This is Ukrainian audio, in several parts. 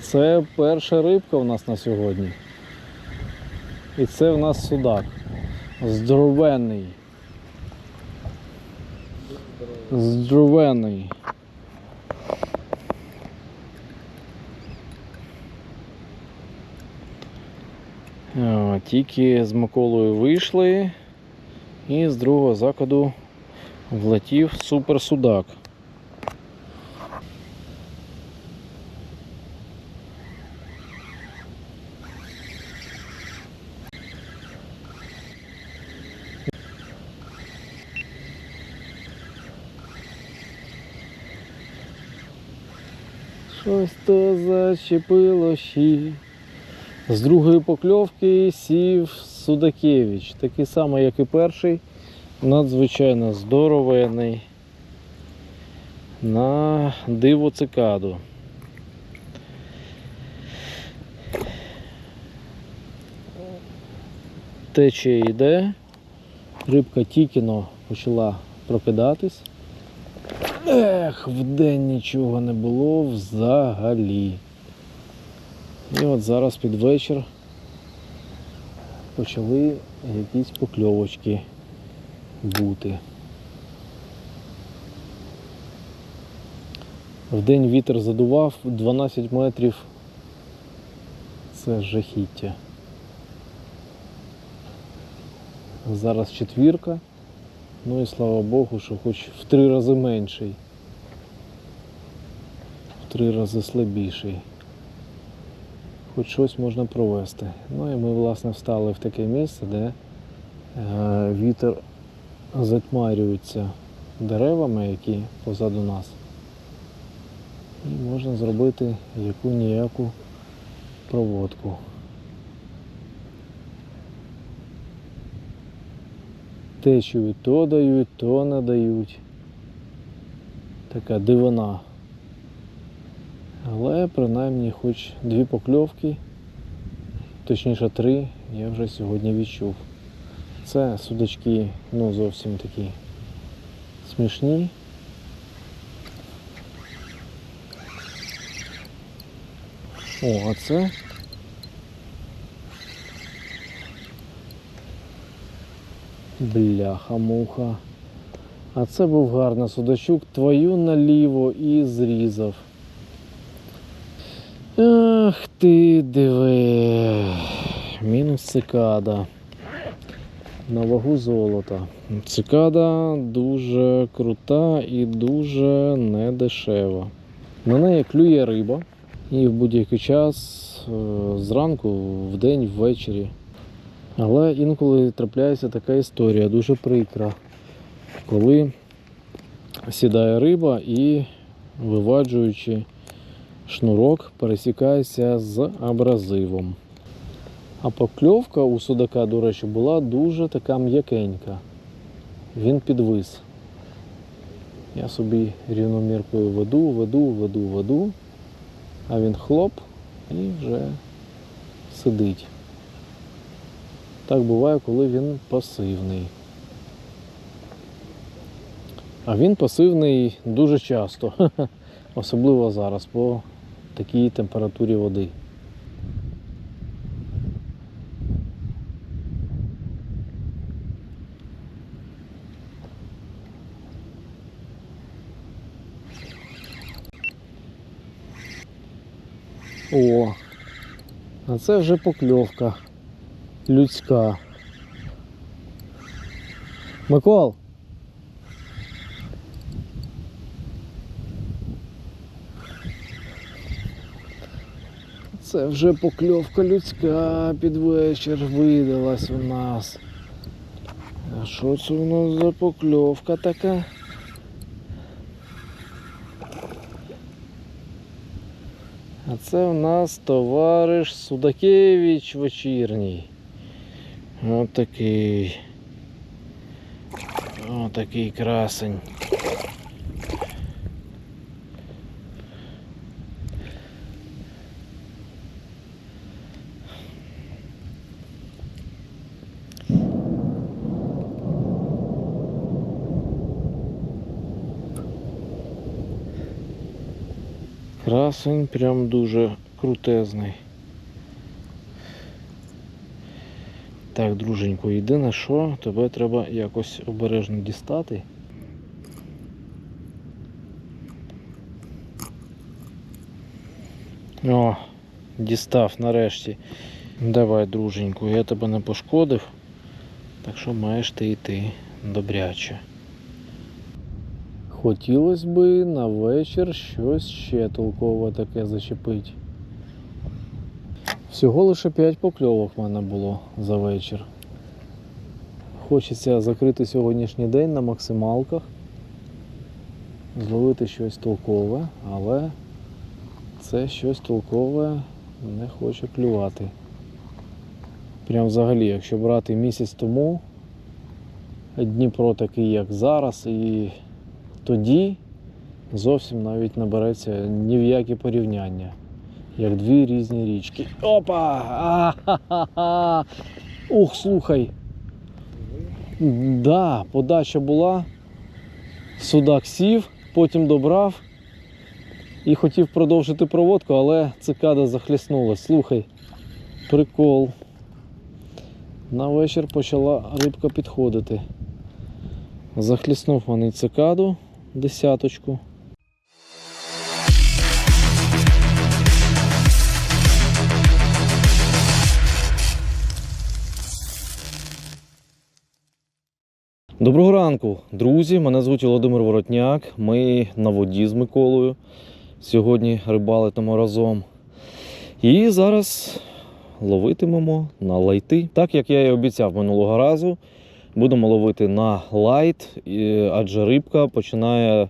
Це перша рибка у нас на сьогодні. І це в нас судак. Здоровенний. Здоровенний. Тільки з Миколою вийшли і з другого закладу влетів супер судак. Щось то зачепило ще. З другої покльовки сів Судакевич. Такий самий, як і перший. Надзвичайно здоровений. На диво цикаду. Течія йде. Рибка тільки но почала прокидатись. Ех, вдень нічого не було взагалі. І от зараз під вечір почали якісь покльовочки бути. Вдень вітер задував 12 метрів. Це жахіття. Зараз четвірка. Ну і слава Богу, що хоч в три рази менший. В три рази слабіший. Хоч щось можна провести. Ну і ми, власне, встали в таке місце, де е, вітер затьмарюється деревами, які позаду нас. І можна зробити яку-ніяку проводку. Течію то дають, то не дають. Така дивина. Але принаймні хоч дві покльовки, точніше три, я вже сьогодні відчув. Це судачки ну, зовсім такі смішні. О, а це бляха-муха. А це був гарний судачок, твою наліво і зрізав. Ах ти диви. Мінус цикада. На вагу золота. Цикада дуже крута і дуже недешева. На неї клює риба і в будь-який час е, зранку, вдень, ввечері. Але інколи трапляється така історія, дуже прикра, коли сідає риба і виваджуючи шнурок пересікається з абразивом. А покльовка у судака, до речі, була дуже така м'якенька. Він підвис. Я собі рівноміркою веду, веду, веду, веду, а він хлоп і вже сидить. Так буває, коли він пасивний. А він пасивний дуже часто, особливо зараз по такій температурі води. О, а це вже покльовка людська. Микол. Це вже покльовка людська під вечір видалась у нас. А що це у нас за покльовка така? А це у нас товариш Судакевич вечірній. Отакий. Отакий красень. Красень прям дуже крутезний. Так, друженько, єдине що, тебе треба якось обережно дістати. О, дістав нарешті. Давай, друженьку, я тебе не пошкодив, так що маєш ти йти добряче. Хотілося би на вечір щось ще толкове таке зачепити. Всього лише 5 покльовок в мене було за вечір. Хочеться закрити сьогоднішній день на максималках, зловити щось толкове, але це щось толкове не хоче клювати. Прям взагалі, якщо брати місяць тому, Дніпро такий, як зараз, і тоді зовсім навіть не береться ні в які порівняння. Як дві різні річки. Опа! А-ха-ха-ха! Ух, слухай. Да, подача була. Судак сів, потім добрав і хотів продовжити проводку, але цикада захліснулась. Слухай, прикол. На вечір почала рибка підходити. Захліснув мене цикаду десяточку. Доброго ранку, друзі. Мене звуть Володимир Воротняк. Ми на воді з Миколою. Сьогодні рибалитимо разом. І зараз ловитимемо на лайти. Так як я і обіцяв минулого разу, будемо ловити на лайт, адже рибка починає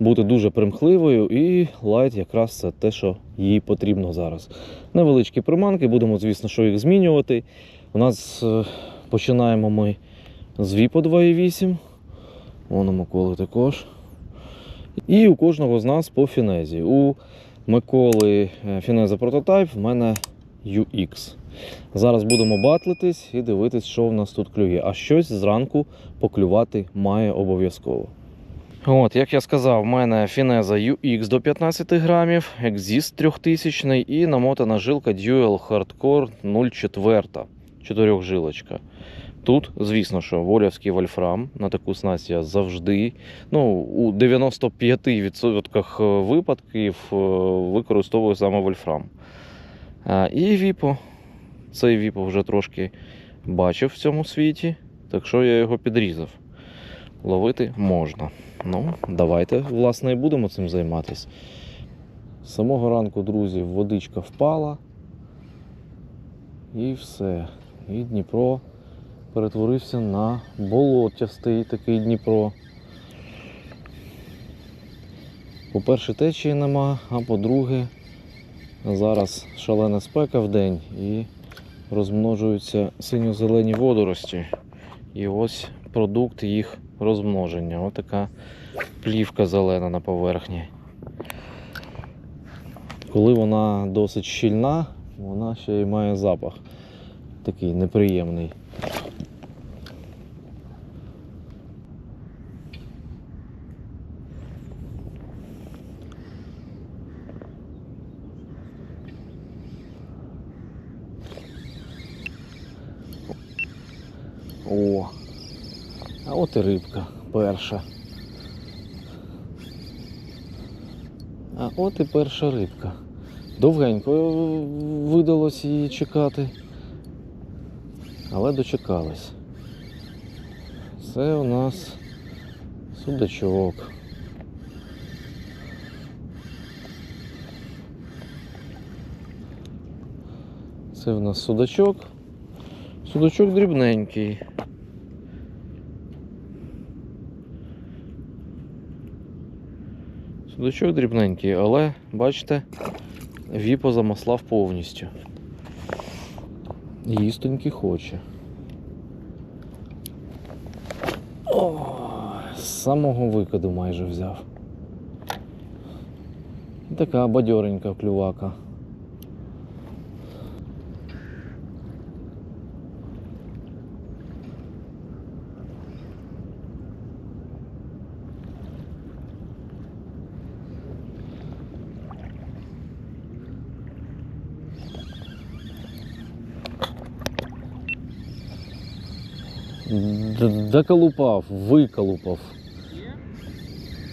бути дуже примхливою, і лайт якраз це те, що їй потрібно зараз. Невеличкі приманки, будемо, звісно, що їх змінювати. У нас е, починаємо ми з Віпо 2.8. Вон у Миколи також. І у кожного з нас по фінезі. У Миколи е, фінеза прототайп, в мене UX. Зараз будемо батлитись і дивитись, що в нас тут клює. А щось зранку поклювати має обов'язково. От, як я сказав, в мене фінеза UX до 15 грамів, Exist 3000 і намотана жилка Dual Hardcore 0,4, 4 жилочка. Тут, звісно, що волявський вольфрам на таку снасть я завжди, ну, у 95% випадків е, використовую саме вольфрам. І Віпо. Цей Віпо вже трошки бачив в цьому світі, так що я його підрізав. Ловити можна. Ну, давайте, власне, і будемо цим займатися. З самого ранку, друзі, водичка впала. І все. І Дніпро перетворився на болотястий такий Дніпро. По-перше, течії нема, а по-друге, зараз шалена спека в день і розмножуються синьо-зелені водорості. І ось продукт їх розмноження. Ось така плівка зелена на поверхні. Коли вона досить щільна, вона ще й має запах такий неприємний. О, а от і рибка перша. А от і перша рибка. Довгенько видалось її чекати. Але дочекались. Це у нас судачок. Це в нас судачок. Судачок дрібненький. Судачок дрібненький, але бачите, віпо замаслав повністю. Їстоньки хоче. О, з самого викиду майже взяв. Така бадьоренька клювака. Доколупав, виколупав.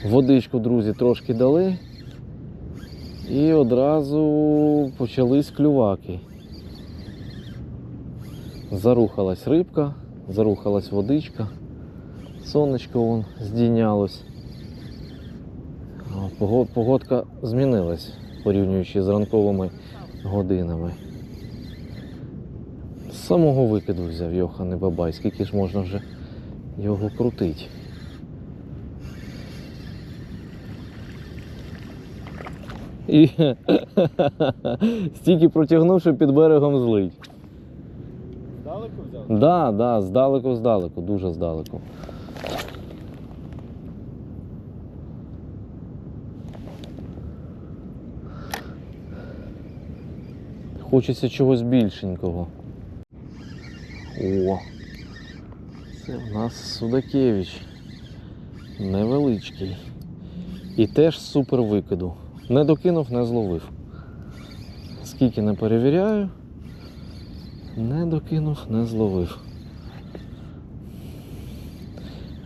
Водичку, друзі, трошки дали. І одразу почались клюваки. Зарухалась рибка, зарухалась водичка, сонечко вон здійнялось. Погодка змінилась, порівнюючи з ранковими годинами. З самого викиду взяв Йоханий Бабай, скільки ж можна вже його крутить. І стільки протягнув, що під берегом злить. Здалеку взяв? Да, да, здалеку, здалеку, дуже здалеку. Хочеться чогось більшенького. О! Це в нас Судакевич. Невеличкий. І теж супер викиду. Не докинув, не зловив. Скільки не перевіряю, не докинув, не зловив.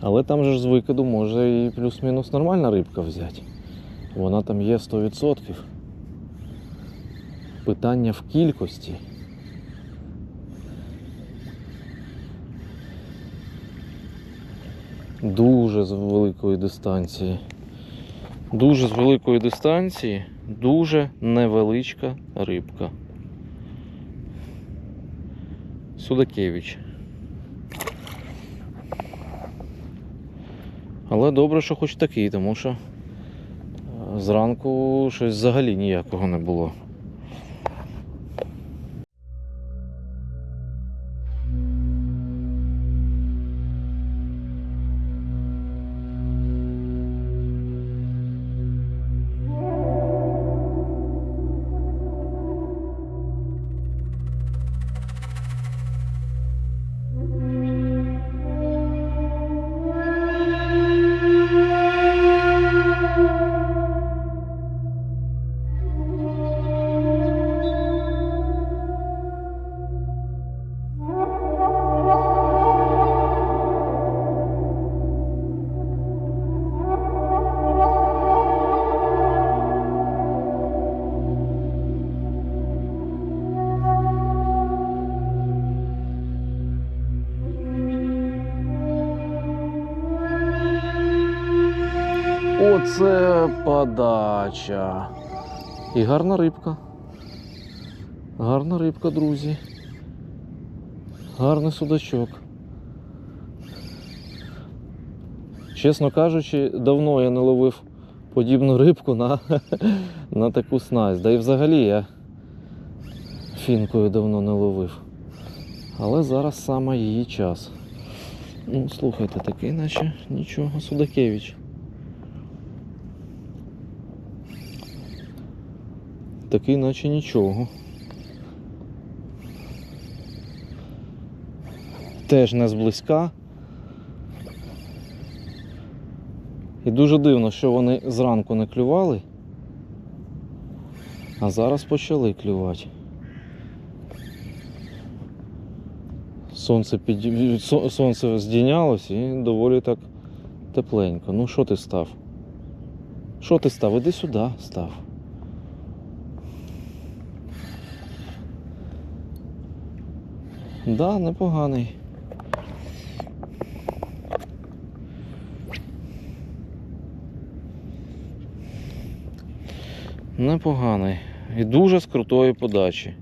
Але там же ж з викиду може і плюс-мінус нормальна рибка взяти. Вона там є 100%. Питання в кількості. Дуже з великої дистанції. Дуже з великої дистанції, дуже невеличка рибка. Судакевич. Але добре, що хоч такий, тому що е, зранку щось взагалі ніякого не було. Подача. І гарна рибка. Гарна рибка, друзі. Гарний судачок. Чесно кажучи, давно я не ловив подібну рибку на, на таку снасть. Да і взагалі я фінкою давно не ловив. Але зараз саме її час. Ну, слухайте, такий наче нічого, Судакевич. Такий наче нічого. Теж не зблизька. І дуже дивно, що вони зранку не клювали, а зараз почали клювати. Сонце, під... Сонце здійнялось і доволі так тепленько. Ну що ти став? Що ти став? Іди сюди став. Да, непоганий. Непоганий. І дуже з крутої подачі.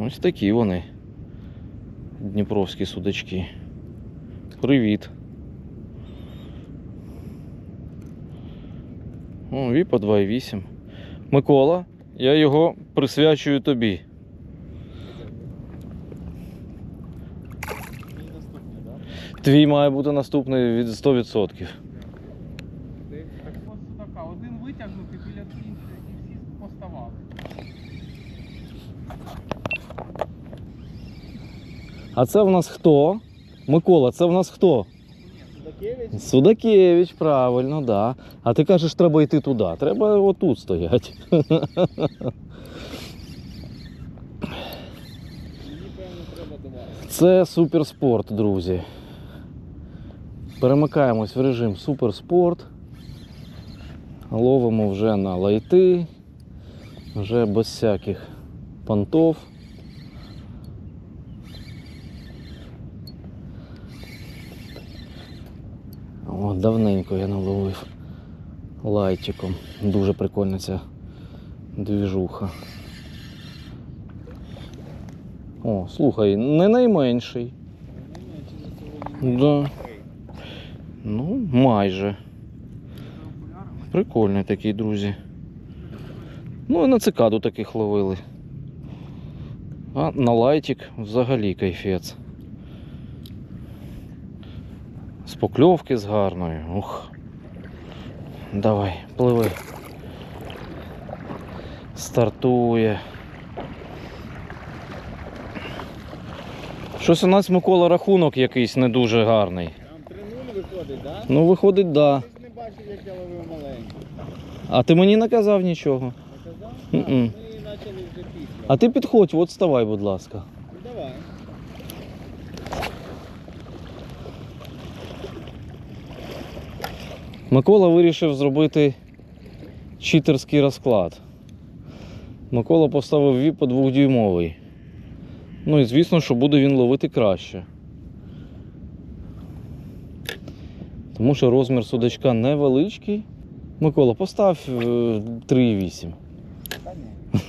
Ось такі вони. Дніпровські судачки. Привіт. О, Віпа 2,8. Микола, я його присвячую тобі. Твій має бути наступний від 100%. Так ось судака. Один витягнутий біля іншої і всі поставали. А це в нас хто? Микола, це в нас хто? Судакевич. Судакевич, правильно, да. А ти кажеш, треба йти туди. Треба отут стояти. Це суперспорт, друзі. Перемикаємось в режим суперспорт. Ловимо вже на лайти, вже без всяких понтов. О, давненько я наловив лайтиком. Дуже прикольна ця двіжуха. О, слухай, не найменший. Да. Ну, майже. Прикольний такий, друзі. Ну і на цикаду таких ловили. А на лайтик взагалі кайфець. З покльовки з гарною. Ух. Давай, пливи. Стартує. Щось у нас Микола рахунок якийсь не дуже гарний. Там 3-0 виходить, так? Ну, виходить, да. Я ж не бачив, як я ловив маленький. А ти мені не казав нічого. Наказав? Мгм. Так, Ми почали вже після. А ти підходь, от ставай, будь ласка. Ну давай. Микола вирішив зробити читерський розклад. Микола поставив віпо двохдюймовий. Ну і звісно, що буде він ловити краще. Тому що розмір судачка невеличкий. Микола, постав е, 3,8.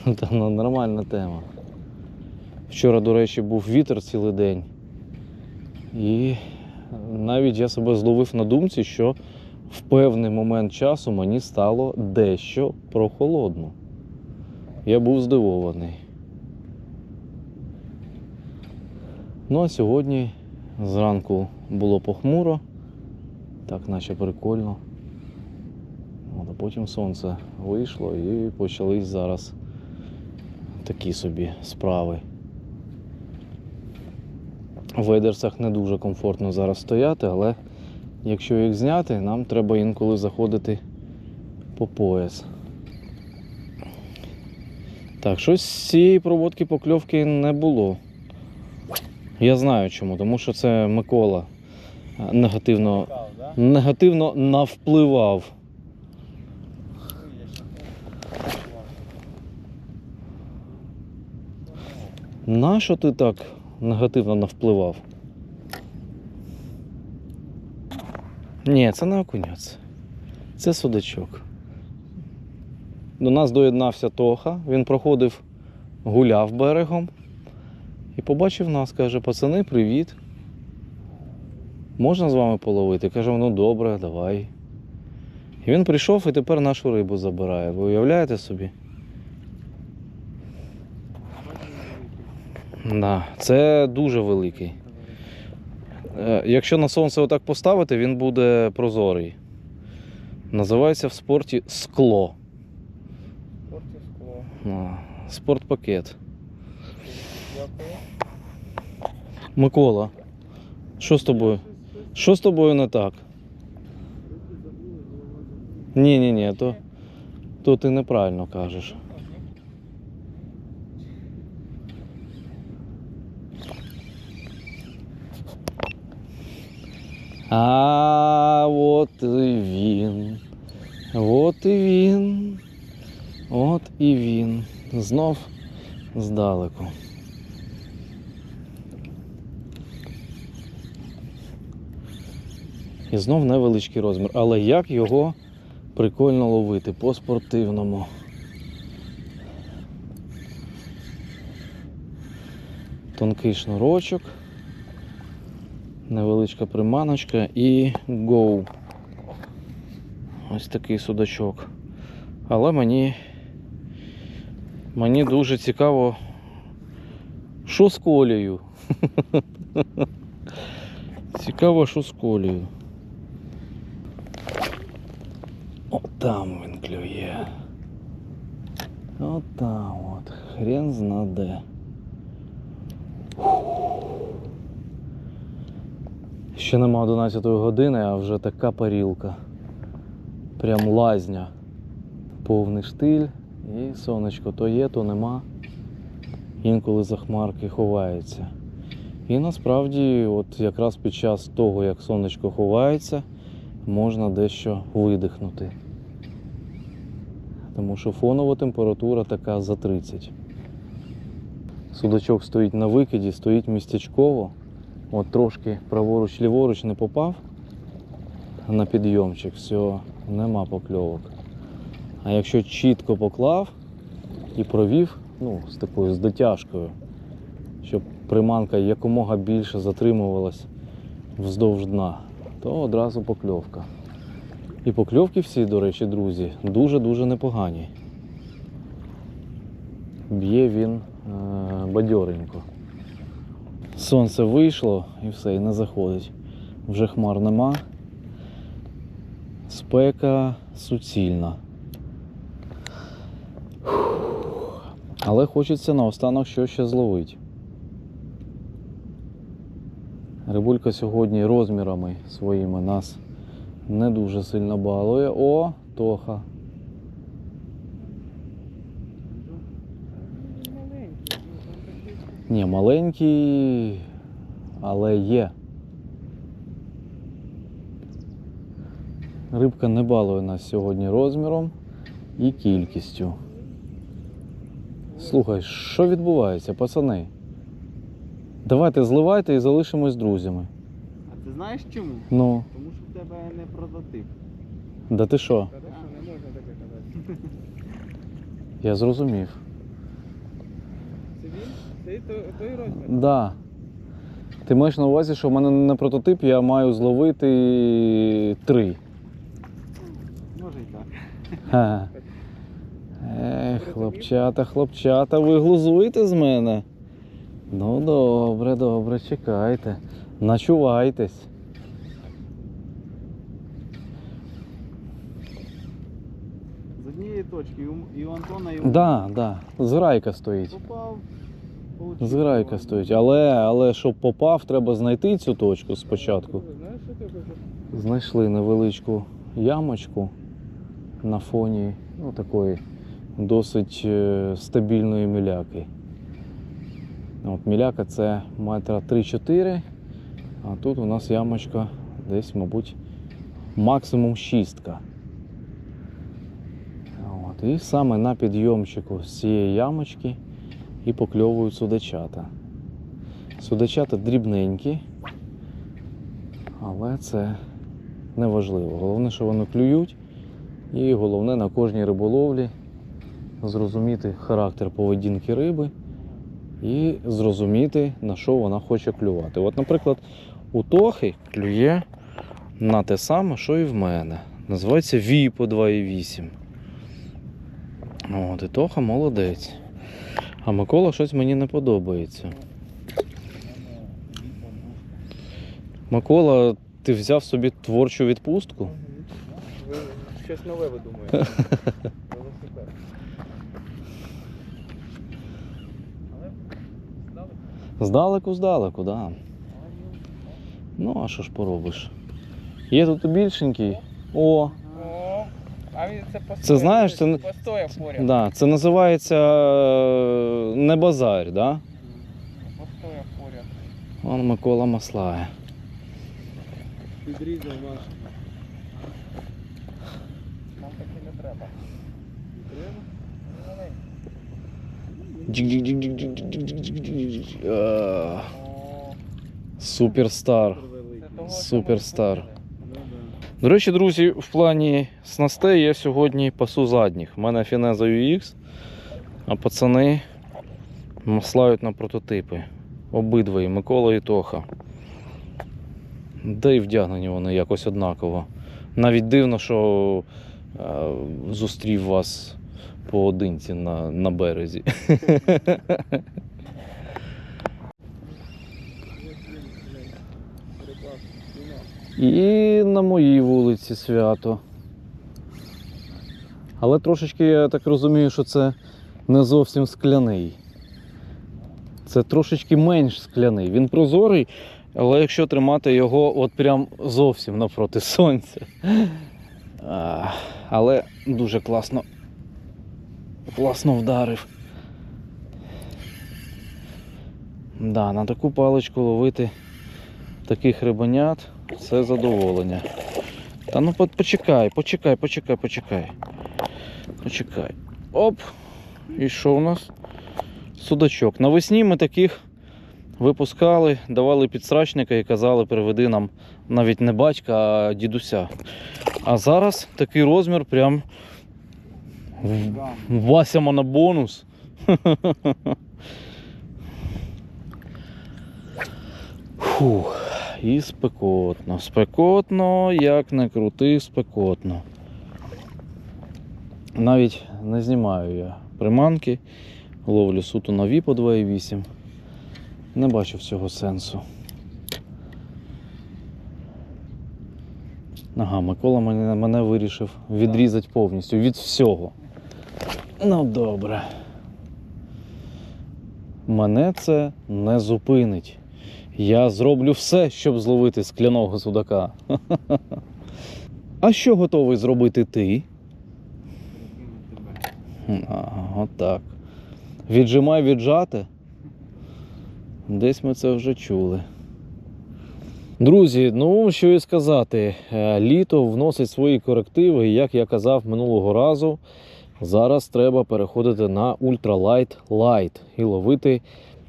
Та. Та ну, нормальна тема. Вчора, до речі, був вітер цілий день. І навіть я себе зловив на думці, що в певний момент часу мені стало дещо прохолодно. Я був здивований. Ну а сьогодні зранку було похмуро, так наче прикольно. От, а потім сонце вийшло і почались зараз такі собі справи. В вейдерсах не дуже комфортно зараз стояти, але якщо їх зняти, нам треба інколи заходити по пояс. Так, щось з цієї проводки покльовки не було. Я знаю чому, тому що це Микола е, негативно, негативно навпливав. Нащо ти так негативно навпливав? Ні, це не окунець. Це судачок. До нас доєднався Тоха, він проходив, гуляв берегом і побачив нас, каже, пацани, привіт. Можна з вами половити? Кажемо, ну добре, давай. І він прийшов і тепер нашу рибу забирає. Ви уявляєте собі? Да, це дуже великий. Е, Якщо на сонце отак поставити, він буде прозорий. Називається в спорті скло. Спорті скло. Спортпакет. Дякую. Микола, що з тобою? Що з тобою не так? Ні, ні, ні, то, то ти неправильно кажеш. А от і він. От і він. От і він. Знов здалеку. І знов невеличкий розмір. Але як його прикольно ловити по-спортивному. Тонкий шнурочок, невеличка приманочка і гоу. Ось такий судачок. Але мені, мені дуже цікаво, що з колею. Цікаво, що з колею. От там він клює. От там от. Хрен зна де. Ще нема 11 години, а вже така парілка. Прям лазня. Повний штиль і сонечко то є, то нема. Інколи за хмарки ховається. І насправді, от якраз під час того, як сонечко ховається, можна дещо видихнути. Тому що фонова температура така за 30. Судачок стоїть на викиді, стоїть містечково. От трошки праворуч-ліворуч не попав на підйомчик, все, нема покльовок. А якщо чітко поклав і провів, ну, з такою з дотяжкою, щоб приманка якомога більше затримувалась вздовж дна, то одразу покльовка. І покльовки всі, до речі, друзі, дуже-дуже непогані. Б'є він е, бадьоренько. Сонце вийшло і все, і не заходить. Вже хмар нема. Спека суцільна. Але хочеться наостанок щось ще зловити. Рибулька сьогодні розмірами своїми нас не дуже сильно балує. О, Тоха. Маленький, ну там такий. Ні, маленький, але є. Рибка не балує нас сьогодні розміром і кількістю. Слухай, що відбувається, пацани? Давайте зливайте і залишимось друзями. А ти знаєш чому? Ну, Тому що в тебе не прототип. да ти що? Не можна таке казати. Я зрозумів. Це він? Це той, розмір? Да. Ти маєш на увазі, що в мене не прототип, я маю зловити три. Може й так. Ха. Ех, хлопчата, хлопчата, ви глузуєте з мене? Ну добре, добре, чекайте. Начувайтесь. З однієї точки і у- і у Антона і у Да, да. Зграйка стоїть. попав. Зграйка стоїть. Але, але щоб попав, треба знайти цю точку спочатку. Знайшли невеличку ямочку на фоні ну, такої досить е, стабільної міляки. От, міляка це метра 3-4, а тут у нас ямочка десь, мабуть, максимум шістка. От, і саме на підйомчику з цієї ямочки і покльовують судачата. Судачата дрібненькі, але це неважливо. Головне, що вони клюють, і головне на кожній риболовлі зрозуміти характер поведінки риби і зрозуміти, на що вона хоче клювати. От, наприклад, у Тохи клює на те саме, що і в мене. Називається Віпо 2,8. От, і Тоха молодець. А Микола щось мені не подобається. Микола, ти взяв собі творчу відпустку? Ви щось нове. Але здали. Здалеку, здалеку, да. Ну, а що ж поробиш? Є тут більшенький. О, а він це постояв. Це знаєш, це не- поряд. Да, це називається е, не базар, да? Постояв поряд. Вон Микола Маслає. Підрізав ваш. Нам таке не треба. Зелений. Джик-джик-джик-джик-джик-джик-джик-джик. Суперстар. Суперстар. купили. До речі, друзі, в плані снастей я сьогодні пасу задніх. У мене Фінеза UX, а пацани маслають на прототипи. Обидва, і Микола і Тоха. Да і вдягнені вони якось однаково. Навіть дивно, що е, зустрів вас поодинці на, на березі. І на моїй вулиці свято. Але трошечки я так розумію, що це не зовсім скляний. Це трошечки менш скляний. Він прозорий, але якщо тримати його от прям зовсім навпроти сонця. Але дуже класно. Класно вдарив. Да, на таку паличку ловити таких рибанят це задоволення. Та ну почекай, почекай, почекай, почекай. Почекай. Оп! І що у нас? Судачок. Навесні ми таких випускали, давали підсрачника і казали, приведи нам навіть не батька, а дідуся. А зараз такий розмір прям Да. Вася монобонус. Фух, і спекотно. Спекотно, як не крути, спекотно. Навіть не знімаю я приманки, ловлю суто нові по 2,8. Не бачу в цього сенсу. Ага, Микола мене, мене вирішив відрізати повністю від всього. Ну добре. Мене це не зупинить. Я зроблю все, щоб зловити скляного судака. А що готовий зробити ти? Ага, отак. Віджимай віджати. Десь ми це вже чули. Друзі, ну що і сказати, Е, літо вносить свої корективи, і як я казав минулого разу. Зараз треба переходити на ультралайт лайт і ловити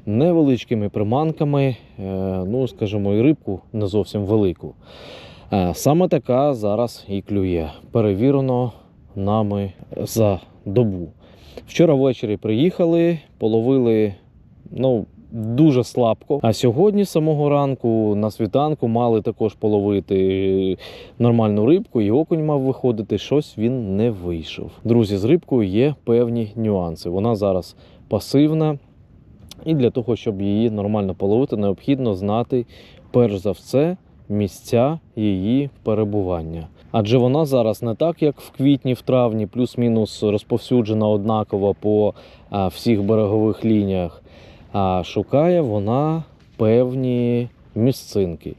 невеличкими приманками, е, ну скажімо, і рибку не зовсім велику. Е, Саме така зараз і клює. Перевірено нами за добу. Вчора ввечері приїхали, половили ну, дуже слабко. А сьогодні, з самого ранку, на світанку, мали також половити нормальну рибку, і окунь мав виходити. Щось він не вийшов. Друзі, з рибкою є певні нюанси. Вона зараз пасивна, і для того, щоб її нормально половити, необхідно знати перш за все місця її перебування. Адже вона зараз не так, як в квітні, в травні, плюс-мінус розповсюджена однаково по а, всіх берегових лініях, а шукає вона певні місцинки.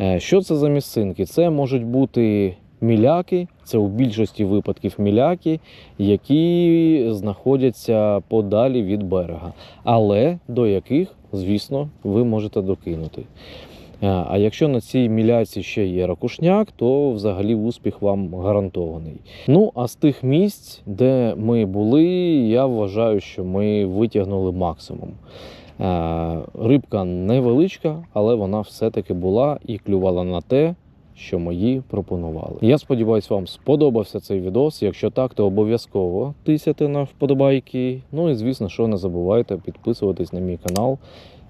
Е, Що це за місцинки? Це можуть бути міляки, це у більшості випадків міляки, які знаходяться подалі від берега, але до яких, звісно, ви можете докинути. Е, А якщо на цій міляці ще є ракушняк, то взагалі успіх вам гарантований. Ну а з тих місць, де ми були, я вважаю, що ми витягнули максимум. Е, Рибка невеличка, але вона все-таки була і клювала на те, що мої пропонували. Я сподіваюся, вам сподобався цей відос. Якщо так, то обов'язково тисяти на вподобайки. Ну і звісно, що не забувайте підписуватись на мій канал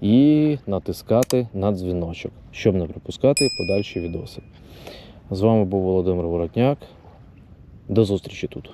і натискати на дзвіночок, щоб не пропускати подальші відоси. З вами був Володимир Воротняк. До зустрічі тут.